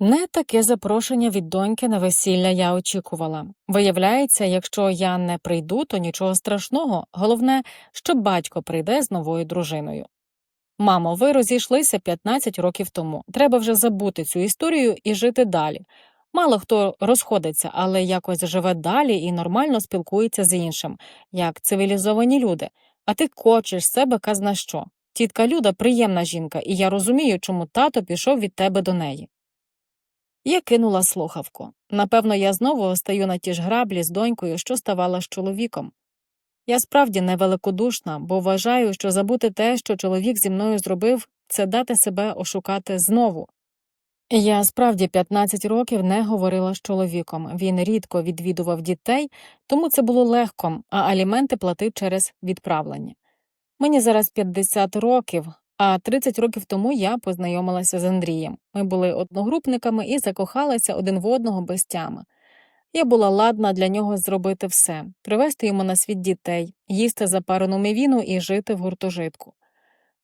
Не таке запрошення від доньки на весілля я очікувала. Виявляється, якщо я не прийду, то нічого страшного. Головне, що батько прийде з новою дружиною. Мамо, ви розійшлися 15 років тому. Треба вже забути цю історію і жити далі. Мало хто розходиться, але якось живе далі і нормально спілкується з іншим, як цивілізовані люди. А ти кочеш себе казна що. Тітка Люда приємна жінка, і я розумію, чому тато пішов від тебе до неї. Я кинула слухавку. Напевно, я знову стаю на ті ж граблі з донькою, що ставала з чоловіком. Я справді невеликодушна, бо вважаю, що забути те, що чоловік зі мною зробив, це дати себе ошукати знову. Я справді 15 років не говорила з чоловіком. Він рідко відвідував дітей, тому це було легко, а аліменти платив через відправлення. Мені зараз 50 років, а 30 років тому я познайомилася з Андрієм. Ми були одногрупниками і закохалися один в одного без тями. Я була ладна для нього зробити все привезти йому на світ дітей, їсти запарену мівіну і жити в гуртожитку.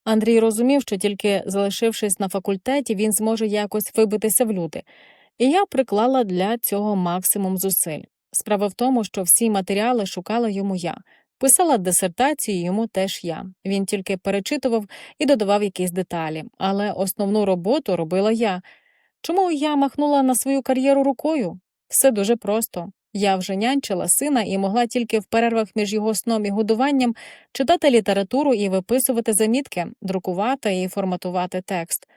Андрій розумів, що тільки залишившись на факультеті, він зможе якось вибитися в люди, і я приклала для цього максимум зусиль. Справа в тому, що всі матеріали шукала йому я. Писала дисертацію йому теж я. Він тільки перечитував і додавав якісь деталі, але основну роботу робила я. Чому я махнула на свою кар'єру рукою? Все дуже просто. Я вже нянчила сина і могла тільки в перервах між його сном і годуванням читати літературу і виписувати замітки, друкувати і форматувати текст.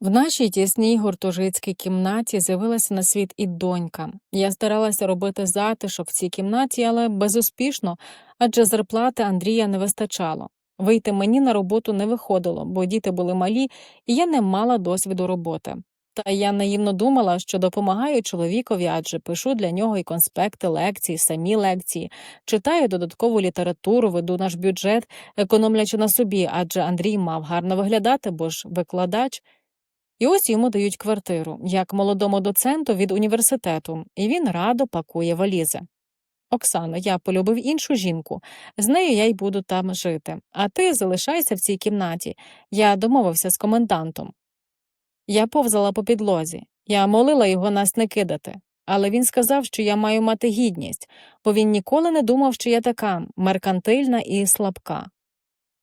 В нашій тісній гуртожитській кімнаті з'явилася на світ і донька. Я старалася робити затишок в цій кімнаті, але безуспішно, адже зарплати Андрія не вистачало. Вийти мені на роботу не виходило, бо діти були малі, і я не мала досвіду роботи. Та я наївно думала, що допомагаю чоловікові, адже пишу для нього і конспекти лекцій, самі лекції, читаю додаткову літературу, веду наш бюджет, економлячи на собі, адже Андрій мав гарно виглядати, бо ж викладач. І ось йому дають квартиру, як молодому доценту від університету, і він радо пакує валізи. Оксано, я полюбив іншу жінку, з нею я й буду там жити, а ти залишайся в цій кімнаті. Я домовився з комендантом. Я повзала по підлозі, я молила його нас не кидати, але він сказав, що я маю мати гідність, бо він ніколи не думав, що я така меркантильна і слабка.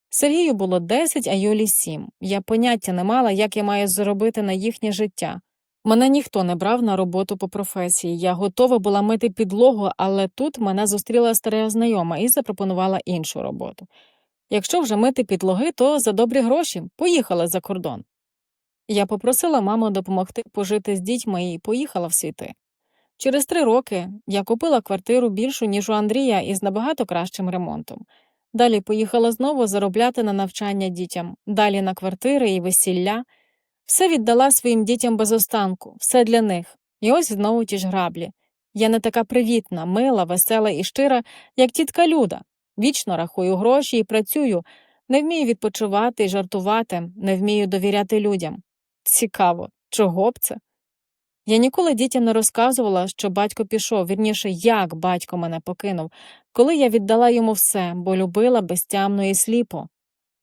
Сергію було 10, а Юлі 7. Я поняття не мала, як я маю зробити на їхнє життя. Мене ніхто не брав на роботу по професії. Я готова була мити підлогу, але тут мене зустріла стара знайома і запропонувала іншу роботу. Якщо вже мити підлоги, то за добрі гроші поїхала за кордон. Я попросила маму допомогти пожити з дітьми і поїхала в світи. Через три роки я купила квартиру більшу, ніж у Андрія, із набагато кращим ремонтом. Далі поїхала знову заробляти на навчання дітям, далі на квартири і весілля. Все віддала своїм дітям без останку, все для них. І ось знову ті ж граблі. Я не така привітна, мила, весела і щира, як тітка Люда. Вічно рахую гроші і працюю, не вмію відпочивати і жартувати, не вмію довіряти людям. Цікаво, чого б це? Я ніколи дітям не розказувала, що батько пішов, вірніше, як батько мене покинув, коли я віддала йому все, бо любила безтямно і сліпо.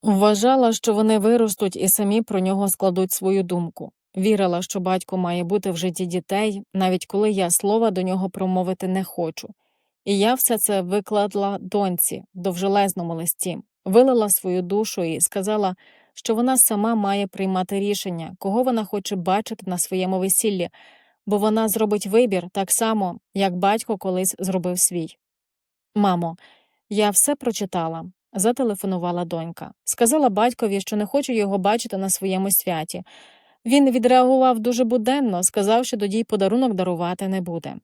Вважала, що вони виростуть і самі про нього складуть свою думку. Вірила, що батько має бути в житті дітей, навіть коли я слова до нього промовити не хочу. І я все це викладла доньці довжелезному листі, вилила свою душу і сказала, що вона сама має приймати рішення, кого вона хоче бачити на своєму весіллі, бо вона зробить вибір так само, як батько колись зробив свій. Мамо, я все прочитала, зателефонувала донька. Сказала батькові, що не хочу його бачити на своєму святі. Він відреагував дуже буденно, сказав, що тоді й подарунок дарувати не буде.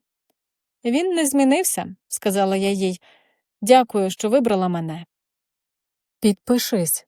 Він не змінився, сказала я їй. Дякую, що вибрала мене. Підпишись,